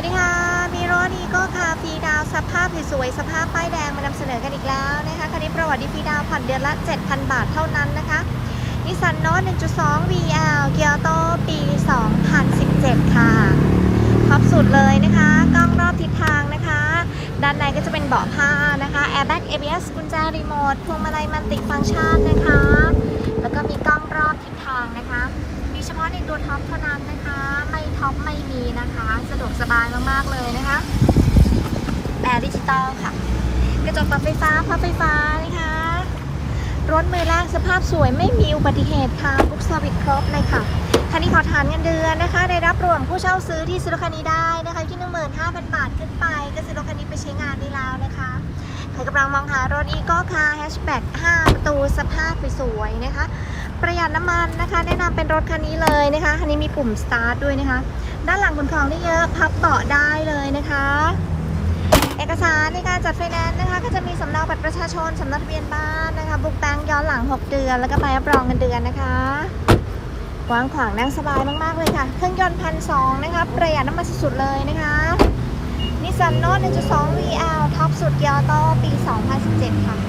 วัสดีค่ะ มีรถอีโก้คาฟีดาวสภาพสวยสภาพป้ายแดงมานำเสนอกันอีกแล้วนะคะคันนี้ประวัติดีฟีดาวผ่อนเดือนละ 7,000 บาทเท่านั้นนะคะนิสสันโนต1.2 VL เกียร์โตปี 2017 ค่ะท็อปสุดเลยนะคะกล้องรอบทิศทางนะคะ ด้านในก็จะเป็นเบาะผ้านะคะแอร์แบ็ก ABS กุญแจรีโมทพวงมาลัยมันติฟังก์ชันนะคะ ตัวท็อปเท่านั้นนะคะ ไม่ท็อปไม่มีนะคะ สะดวกสบายมากๆเลยนะคะแอร์ดิจิตอลค่ะ กระจกปรับไฟฟ้าพับไฟฟ้านะคะ รถมือล่างสภาพสวยไม่มีอุบัติเหตุค่ะบุ๊กสวิตครบเลยค่ะคันนี้ขอทานเงินเดือนนะคะ ได้รับรวมผู้เช่าซื้อที่ซื้อรถคันนี้ได้นะคะอยู่ที่15,000บาทขึ้นไป ก็ซื้อรถคันนี้ไปใช้งานได้แล้วนะคะำลังมองหารถอีโก้คาร์แฮชแบ็ก5ประตูสภาพสวยๆนะคะ ประหยัดน้ำมันนะคะ แนะนำเป็นรถคันนี้เลยนะคะ คันนี้มีปุ่มสตาร์ทด้วยนะคะ ด้านหลังขนของได้เยอะพับเบาะได้เลยนะคะ เอกสารในการจัดไฟแนนซ์นะคะ ก็จะมีสำเนาบัตรประชาชนสำเนาทะเบียนบ้านนะคะ บุกแบงย้อนหลัง 6 เดือน แล้วก็ใบรับรองเงินเดือนนะคะกว้างขวางนั่งสบายมากๆเลยค่ะ เครื่องยนต์พันสองนะคะประหยัดน้ำมันสุดๆเลยนะคะนิสสันโนต1.2 VL ท็อป สุดยอโต้ปี 2017 ค่ะ